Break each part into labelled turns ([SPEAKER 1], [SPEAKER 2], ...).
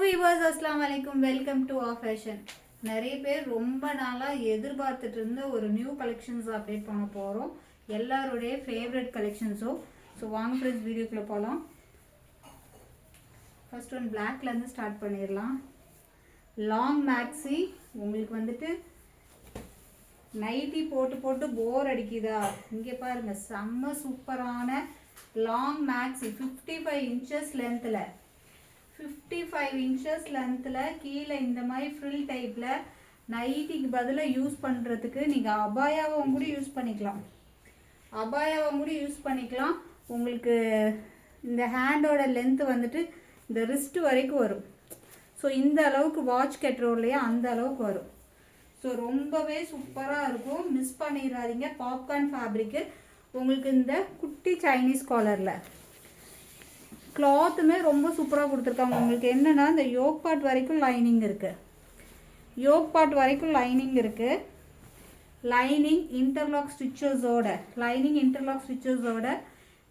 [SPEAKER 1] Viewers அஸ்லாம் வலைக்கும் welcome to ah fashion நிறைய பேர் ரொம்ப நாளாக எதிர்பார்த்துட்டு இருந்த ஒரு நியூ கலெக்ஷன்ஸ் அப்டேட் பண்ண போகிறோம் எல்லாருடைய ஃபேவரட் கலெக்ஷன்ஸும் ஸோ வாங்க ஃப்ரெண்ட்ஸ் வீடியோக்குள்ளே போகலாம் ஃபர்ஸ்ட் ஒன் பிளாக்லேருந்து ஸ்டார்ட் பண்ணிடலாம். லாங் மேக்ஸி உங்களுக்கு வந்துட்டு நைட்டி போட்டு போட்டு போர் அடிக்குதா? இங்கே பாருங்கள் செம்ம சூப்பரான long maxi fifty five inches லென்த்தில் ஃபிஃப்டி ஃபைவ் இன்ச்சஸ் லென்த்தில் கீழே இந்த மாதிரி ஃப்ரில் டைப்பில் நைட்டிக்கு பதிலாக யூஸ் பண்ணுறதுக்கு நீங்கள் அபாயாவும் கூட யூஸ் பண்ணிக்கலாம். அபாயாவும் கூட யூஸ் பண்ணிக்கலாம். உங்களுக்கு இந்த ஹேண்டோட லென்த்து வந்துட்டு இந்த ரிஸ்ட் வரைக்கும் வரும். ஸோ இந்த அளவுக்கு வாட்ச் கட்டுறோம் இல்லையா அந்த அளவுக்கு வரும். ஸோ ரொம்பவே சூப்பராக இருக்கும். மிஸ் பண்ணிடாதீங்க. பாப்கார்ன் ஃபேப்ரிக்கு உங்களுக்கு இந்த குட்டி சைனீஸ் காலரில் கிளாத்துமே ரொம்ப சூப்பராக கொடுத்துருக்காங்க. உங்களுக்கு என்னென்னா இந்த யோக் பார்ட் வரைக்கும் லைனிங் இருக்குது யோக் பார்ட் வரைக்கும் லைனிங் இருக்குது லைனிங் இன்டர்லாக் ஸ்டிச்சஸோட லைனிங் இன்டர்லாக் ஸ்டிச்சஸோட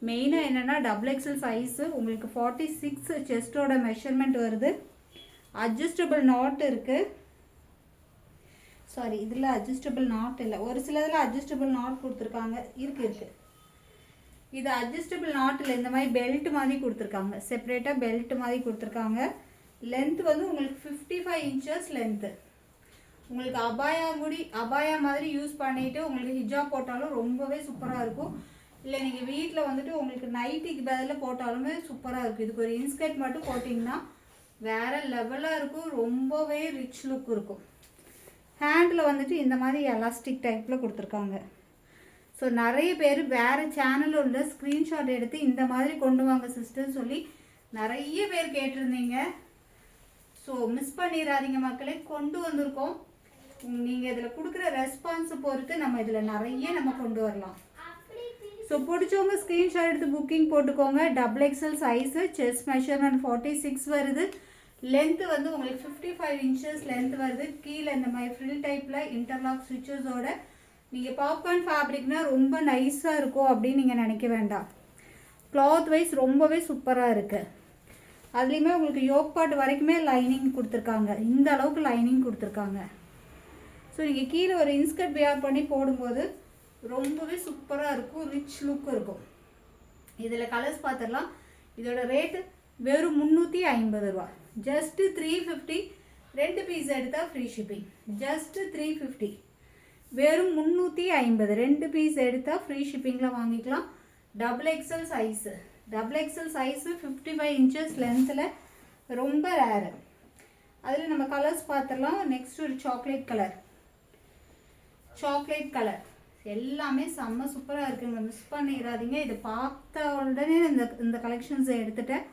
[SPEAKER 1] மெயினாக என்னென்னா டபுள் எக்ஸல் சைஸு உங்களுக்கு ஃபார்ட்டி சிக்ஸ் செஸ்டோட மெஷர்மெண்ட் வருது. அட்ஜஸ்டபிள் நாட் இருக்குது சாரி இதில் அட்ஜஸ்டபிள் நாட் இல்லை. ஒரு சிலதில் அட்ஜஸ்டபிள் நாட் கொடுத்துருக்காங்க. இருக்குது இருக்குது இது அட்ஜஸ்டபிள் நாட்டில் இந்த மாதிரி பெல்ட் மாதிரி கொடுத்துருக்காங்க. செப்பரேட்டாக பெல்ட் மாதிரி கொடுத்துருக்காங்க. லென்த் வந்து உங்களுக்கு ஃபிஃப்டி ஃபைவ் இன்ச்சஸ் லென்த்து உங்களுக்கு அபாயா முடி அபாயா மாதிரி யூஸ் பண்ணிவிட்டு உங்களுக்கு ஹிஜாப் போட்டாலும் ரொம்பவே சூப்பராக இருக்கும். இல்லை நீங்கள் வீட்டில் வந்துட்டு உங்களுக்கு நைட்டிக்கு பதிலில் போட்டாலுமே சூப்பராக இருக்கும். இதுக்கு ஒரு இன்ஸ்கர்ட் மட்டும் போட்டிங்கன்னா வேறு லெவலாக இருக்கும். ரொம்பவே ரிச் லுக் இருக்கும். ஹேண்டில் வந்துட்டு இந்த மாதிரி எலாஸ்டிக் டைப்பில் கொடுத்துருக்காங்க. ஸோ நிறைய பேர் வேறு சேனலில் உள்ள ஸ்க்ரீன்ஷாட் எடுத்து இந்த மாதிரி கொண்டு வாங்க சிஸ்டர் சொல்லி நிறைய பேர் கேட்டிருந்தீங்க. ஸோ மிஸ் பண்ணிடாதீங்க மக்களே கொண்டு வந்திருக்கோம். நீங்கள் இதில் கொடுக்குற ரெஸ்பான்ஸை பொறுத்து நம்ம இதில் நிறைய நம்ம கொண்டு வரலாம். ஸோ பிடிச்சவங்க ஸ்க்ரீன்ஷாட் எடுத்து புக்கிங் போட்டுக்கோங்க. Double XL size chest measurement forty six வருது. லென்த்து வந்து உங்களுக்கு ஃபிஃப்டி ஃபைவ் இன்ச்சஸ் லென்த் வருது. கீழே இந்த மாதிரி ஃப்ரில் டைப்பில் இன்டர்லாக் சுவிச்சஸோட நீங்கள் பாப்கார்ன் ஃபேப்ரிக்னால் ரொம்ப நைஸாக இருக்கும் அப்படின்னு நீங்கள் நினைக்க வேண்டாம். கிளாத் வைஸ் ரொம்பவே சூப்பராக இருக்குது அதுலேயுமே உங்களுக்கு யோக் பாட் வரைக்குமே லைனிங் கொடுத்துருக்காங்க. இந்த அளவுக்கு லைனிங் கொடுத்துருக்காங்க. ஸோ நீங்கள் கீழே ஒரு இன்ஸ்கர்ட் வியர் பண்ணி போடும்போது ரொம்பவே சூப்பராக இருக்கும் ரிச் லுக் இருக்கும். இதில் கலர்ஸ் பார்த்துடலாம் இதோட ரேட்டு வெறும் முந்நூற்றி ஐம்பது ரூபா. ஜஸ்ட்டு த்ரீ ஃபிஃப்டி ரெண்டு பீஸ் எடுத்தால் free shipping just three fifty வெறும் முந்நூற்றி ஐம்பது. ரெண்டு பீஸ் எடுத்தால் ஃப்ரீ ஷிப்பிங்கில் வாங்கிக்கலாம். Double XL size double XL size fifty five inches லென்த்தில் ரொம்ப ரேரு அதில் நம்ம கலர்ஸ் பார்த்துடலாம். நெக்ஸ்ட் ஒரு சாக்லேட் கலர் சாக்லேட் கலர் எல்லாமே செம்ம சூப்பராக இருக்குங்க. மிஸ் பண்ணிடாதீங்க. இதை பார்த்த உடனே இந்த இந்த கலெக்ஷன்ஸை எடுத்துட்டேன்.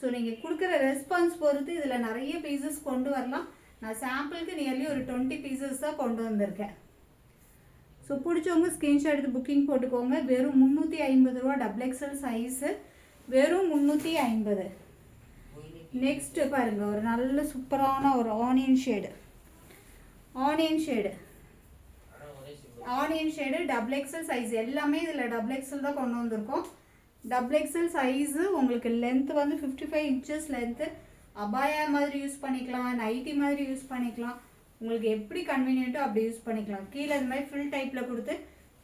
[SPEAKER 1] ஸோ நீங்கள் கொடுக்குற ரெஸ்பான்ஸ் பொறுத்து இதில் நிறைய பீசஸ் கொண்டு வரலாம். நான் சாம்பிளுக்கு நியர்லி ஒரு டுவெண்ட்டி பீசஸ் தான் கொண்டு வந்திருக்கேன். ஸோ பிடிச்சவங்க ஸ்க்ரீன்ஷாட் எடுத்து புக்கிங் போட்டுக்கோங்க. வெறும் முந்நூற்றி ஐம்பது ரூபா டபுள் எக்ஸல் சைஸு வெறும் முந்நூற்றி ஐம்பது. நெக்ஸ்ட்டு பாருங்கள் ஒரு நல்ல சூப்பரான ஒரு onion shade onion shade onion shade double XL size எல்லாமே இதில் டபுள் எக்ஸல் தான் கொண்டு வந்திருக்கோம். டபுள் எக்ஸல் சைஸு உங்களுக்கு லென்த்து வந்து ஃபிஃப்டி ஃபைவ் இன்ச்சஸ் லென்த்து அபாயா மாதிரி யூஸ் பண்ணிக்கலாம் நைட்டி மாதிரி யூஸ் பண்ணிக்கலாம். உங்களுக்கு எப்படி கன்வீனியன்ட்டோ அப்படி யூஸ் பண்ணிக்கலாம். கீழே இந்த மாதிரி ஃபில் டைப்பில் கொடுத்து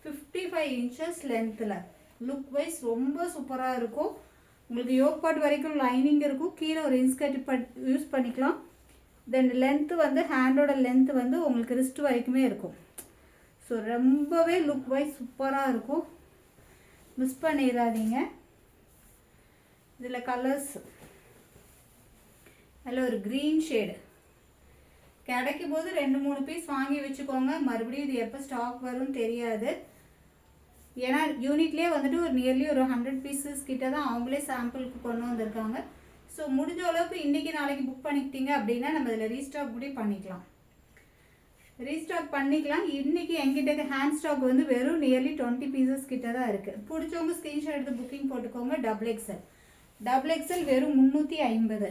[SPEAKER 1] ஃபிஃப்டி ஃபைவ் இன்ச்சஸ் லென்த்தில் லுக் வைஸ் ரொம்ப சூப்பராக இருக்கும். உங்களுக்கு யோக் பாட் வரைக்கும் லைனிங் இருக்கும். கீழே ஒரு இன்ஸ்கர்ட் பட் யூஸ் பண்ணிக்கலாம். தென் லென்த்து வந்து ஹேண்டோட லென்த்து வந்து உங்களுக்கு ரிஸ்ட் வரைக்குமே இருக்கும். ஸோ ரொம்பவே லுக் வைஸ் சூப்பராக இருக்கும். மிஸ் பண்ணிடாதீங்க. இதில் கலர்ஸ் அதில் ஒரு க்ரீன் ஷேடு கிடைக்கும் போது ரெண்டு மூணு பீஸ் வாங்கி வச்சுக்கோங்க. மறுபடியும் இது எப்போ ஸ்டாக் வரும்னு தெரியாது. ஏன்னா யூனிட்லேயே வந்துட்டு ஒரு நியர்லி ஒரு ஹண்ட்ரட் பீசஸ் கிட்ட தான் அவங்களே சாம்பிளுக்கு கொண்டு வந்திருக்காங்க. ஸோ முடிஞ்ச அளவுக்கு இன்றைக்கி நாளைக்கு புக் பண்ணிக்கிட்டீங்க அப்படின்னா நம்ம இதில் ரீஸ்டாக் கூட பண்ணிக்கலாம். ரீஸ்டாக் பண்ணிக்கலாம். இன்றைக்கி எங்கிட்ட ஹேண்ட் ஸ்டாக் வந்து வெறும் நியர்லி டுவெண்ட்டி பீசஸ் கிட்ட தான் இருக்குது பிடிச்சவங்க ஸ்க்ரீன்ஷாட் எடுத்து புக்கிங் போட்டுக்கோங்க. டபுள் எக்ஸல் டபுள் எக்ஸல் வெறும் முந்நூற்றி ஐம்பது.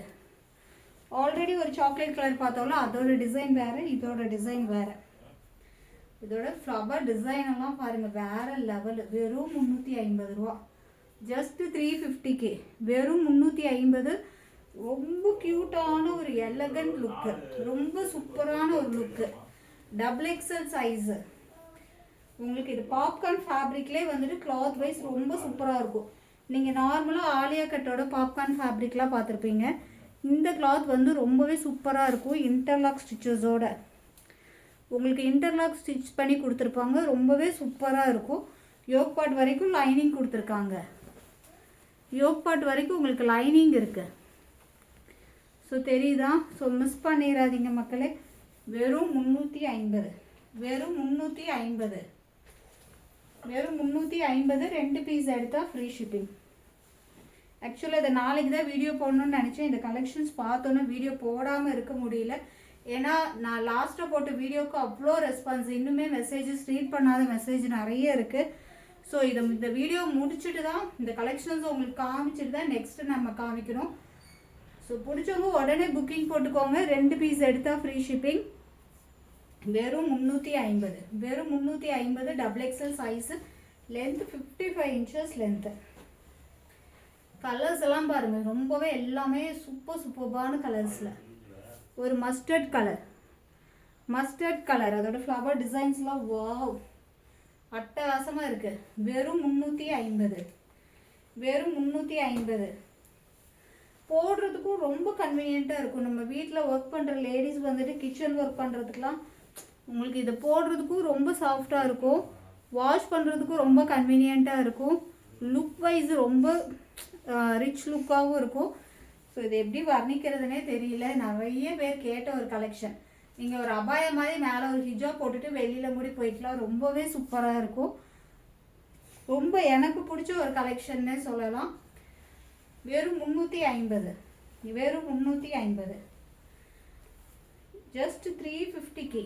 [SPEAKER 1] ஆல்ரெடி ஒரு சாக்லேட் கலர் பார்த்தோம்ல அதோட டிசைன் வேறு இதோட டிசைன் வேறு. இதோட ஃப்ளவர் டிசைன் எல்லாம் பாருங்கள் வேறு லெவல் வெறும் முந்நூற்றி ஐம்பது ரூபா. ஜஸ்ட்டு த்ரீ ஃபிஃப்டிக்கு வெறும் முந்நூற்றி ஐம்பது. ரொம்ப க்யூட்டான ஒரு எலகண்ட் லுக்கு ரொம்ப சூப்பரான ஒரு லுக்கு டபுள் எக்ஸல் சைஸு உங்களுக்கு இது பாப்கார்ன் ஃபேப்ரிக்லேயே வந்துட்டு கிளாத் வைஸ் ரொம்ப சூப்பராக இருக்கும். நீங்கள் நார்மலாக ஆலியா கட்டோட பாப்கார்ன் ஃபேப்ரிக்லாம் பார்த்துருப்பீங்க. இந்த கிளாத் வந்து ரொம்பவே சூப்பராக இருக்கும் இன்டர்லாக் ஸ்டிச்சஸோட உங்களுக்கு இன்டர்லாக் ஸ்டிச் பண்ணி கொடுத்துருப்பாங்க ரொம்பவே சூப்பராக இருக்கும். யோக் பார்ட் வரைக்கும் லைனிங் கொடுத்துருக்காங்க. யோக் பார்ட் வரைக்கும் உங்களுக்கு லைனிங் இருக்குது ஸோ தெரியுதா? ஸோ மிஸ் பண்ணிடாதீங்க மக்களே. வெறும் முந்நூற்றி ஐம்பது. வெறும் முந்நூற்றி ஐம்பது. வெறும் முந்நூற்றி ஐம்பது ரெண்டு பீஸ் எடுத்தால் ஃப்ரீ ஷிப்பிங் ஆக்சுவலாக இதை நாளைக்கு தான் வீடியோ போடணும்னு நினச்சேன். இந்த கலெக்ஷன்ஸ் பார்த்தோன்னே வீடியோ போடாமல் இருக்க முடியல. ஏன்னா நான் லாஸ்ட்டாக போட்ட வீடியோவுக்கு அவ்வளோ ரெஸ்பான்ஸ் இன்னுமே மெசேஜஸ் ரீட் பண்ணாத மெசேஜ் நிறைய இருக்குது ஸோ இதை இந்த வீடியோ முடிச்சுட்டு தான் இந்த கலெக்ஷன்ஸ் உங்களுக்கு காமிச்சிட்டு தான் நெக்ஸ்ட்டு நம்ம காமிக்கணும். ஸோ பிடிச்சவங்க உடனே புக்கிங் போட்டுக்கோங்க. ரெண்டு பீஸ் எடுத்தால் ஃப்ரீ ஷிப்பிங் வெறும் முந்நூற்றி ஐம்பது. வெறும் முந்நூற்றி ஐம்பது double XL size length fifty five inches length colours எல்லாம் பாருங்கள் ரொம்பவே எல்லாமே சூப்பர் சூப்பர்பான கலர்ஸில் ஒரு மஸ்டர்ட் கலர் மஸ்டர்ட் கலர் அதோட ஃப்ளவர் டிசைன்ஸ்லாம் வாவ் அட்டகாசமாக இருக்குது வெறும் முந்நூற்றி ஐம்பது. வெறும் முந்நூற்றி ஐம்பது. போடுறதுக்கும் ரொம்ப கன்வீனியண்ட்டாக இருக்கும். நம்ம வீட்டில் ஒர்க் பண்ணுற லேடிஸ் வந்துட்டு கிச்சன் ஒர்க் பண்ணுறதுக்குலாம் உங்களுக்கு இதை போடுறதுக்கும் ரொம்ப சாஃப்டாக இருக்கும். வாஷ் பண்ணுறதுக்கும் ரொம்ப கன்வீனியண்ட்டாக இருக்கும். லுக் வைஸ் ரொம்ப ரிச் லுக்காகவும் இருக்கும். ஸோ இது எப்படி வர்ணிக்கிறதுனே தெரியல. நிறைய பேர் கேட்ட ஒரு கலெக்ஷன் நீங்கள் ஒரு அபாய மாதிரி மேலே ஒரு ஹிஜா போட்டுட்டு வெளியில் மூடி போயிக்கலாம் ரொம்பவே சூப்பராக இருக்கும். ரொம்ப எனக்கு பிடிச்ச ஒரு கலெக்ஷன்னே சொல்லலாம். வெறும் முந்நூற்றி ஐம்பது. வெறும் முந்நூற்றி ஐம்பது. ஜஸ்ட் த்ரீ ஃபிஃப்டிக்கு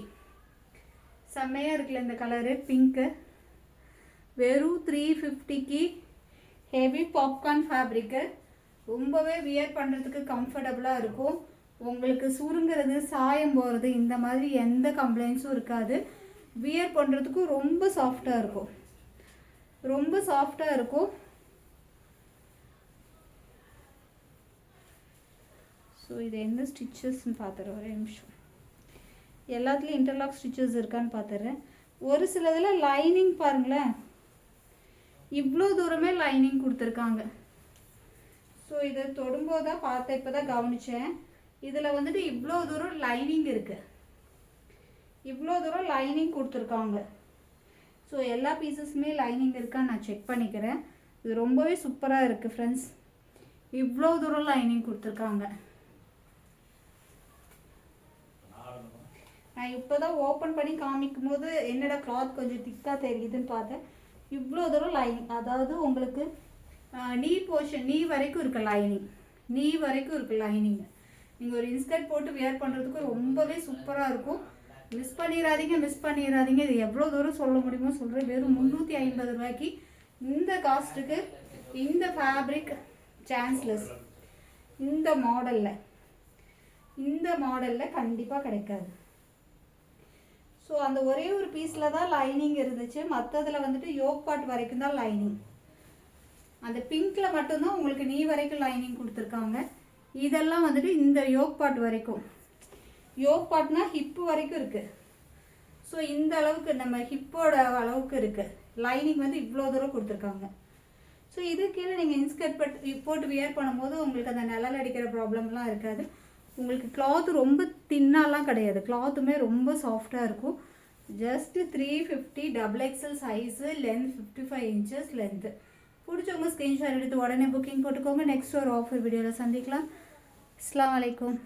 [SPEAKER 1] செம்மையாக இருக்குல்ல இந்த கலரு பிங்க்கு வெறும் த்ரீ ஃபிஃப்டிக்கு ஹெவி பாப்கார்ன் ஃபேப்ரிக்கு ரொம்பவே வியர் பண்ணுறதுக்கு கம்ஃபர்டபுளாக இருக்கும். உங்களுக்கு சுருங்கிறது சாயம் போகிறது இந்த மாதிரி எந்த கம்ப்ளைண்ட்ஸும் இருக்காது. வியர் பண்ணுறதுக்கும் ரொம்ப சாஃப்டாக இருக்கும். ரொம்ப சாஃப்டாக இருக்கும். ஸோ இது என்ன ஸ்டிச்சஸ்ன்னு பார்த்துறேன் ஒரே நிமிஷம். எல்லாத்துலேயும் இன்டர்லாக் ஸ்டிச்சஸ் இருக்கான்னு பார்த்துறேன் ஒரு சிலதில் லைனிங் பாருங்களேன். இவ்வளோ தூரமே லைனிங் கொடுத்துருக்காங்க. ஸோ இதை தொடும்போது தான் பார்த்தேன் இப்போ தான் கவனித்தேன் இதில் வந்துட்டு இவ்வளோ தூரம் லைனிங் இருக்குது இவ்வளோ தூரம் லைனிங் கொடுத்துருக்காங்க. ஸோ எல்லா பீசஸுமே லைனிங் இருக்கான்னு நான் செக் பண்ணிக்கிறேன். இது ரொம்பவே சூப்பராக இருக்குது ஃப்ரெண்ட்ஸ் இவ்வளோ தூரம் லைனிங் கொடுத்துருக்காங்க. நான் இப்போ தான் ஓப்பன் பண்ணி காமிக்கும் போது என்னடா கிளாத் கொஞ்சம் திக்காக தெரியுதுன்னு பார்த்தேன். இவ்வளோ தூரம் லைனிங் அதாவது உங்களுக்கு நீ போர்ஷன் நீ வரைக்கும் இருக்குது லைனிங் நீ வரைக்கும் இருக்குது லைனிங் நீங்கள் ஒரு இன்ஸ்கர்ட் போட்டு வியர் பண்ணுறதுக்கு ரொம்பவே சூப்பராக இருக்கும். மிஸ் பண்ணிடாதீங்க மிஸ் பண்ணிடாதீங்க இது எவ்வளோ தூரம் சொல்ல முடியுமோ சொல்கிறேன் வெறும் முந்நூற்றி ஐம்பது ரூபாய்க்கு இந்த காஸ்ட்டுக்கு இந்த ஃபேப்ரிக் சான்ஸ்லெஸ் இந்த மாடலில் இந்த மாடலில் கண்டிப்பாக கிடைக்காது. ஸோ அந்த ஒரே ஒரு பீஸில் தான் லைனிங் இருந்துச்சு. மற்றதில் வந்துட்டு யோக் பாட் வரைக்கும் தான் லைனிங் அந்த பிங்க்கில் மட்டும்தான் உங்களுக்கு நீ வரைக்கும் லைனிங் கொடுத்துருக்காங்க. இதெல்லாம் வந்துட்டு இந்த யோக் பாட் வரைக்கும். யோக் பாட்னா ஹிப்பு வரைக்கும் இருக்குது ஸோ இந்த அளவுக்கு நம்ம ஹிப்போட அளவுக்கு இருக்குது லைனிங் வந்து இவ்வளோ தூரம் கொடுத்துருக்காங்க. ஸோ இது கீழே நீங்கள் இன்ஸ்கர்ட் பட் போட்டு வியர் பண்ணும்போது உங்களுக்கு அந்த நிழல் அடிக்கிற ப்ராப்ளம்லாம் இருக்காது. உங்களுக்கு கிளாத் ரொம்ப தின்னாலாம் கிடையாது. கிளாத்துமே ரொம்ப சாஃப்டாக இருக்கும். Just three fifty double XL size length fifty five inches length பிடிச்சவங்க ஸ்க்ரீன்ஷாட் எடுத்து உடனே புக்கிங் போட்டுக்கோங்க. நெக்ஸ்ட் ஒரு ஆஃபர் வீடியோவில் சந்திக்கலாம். அஸ்லாம் வலைக்கம்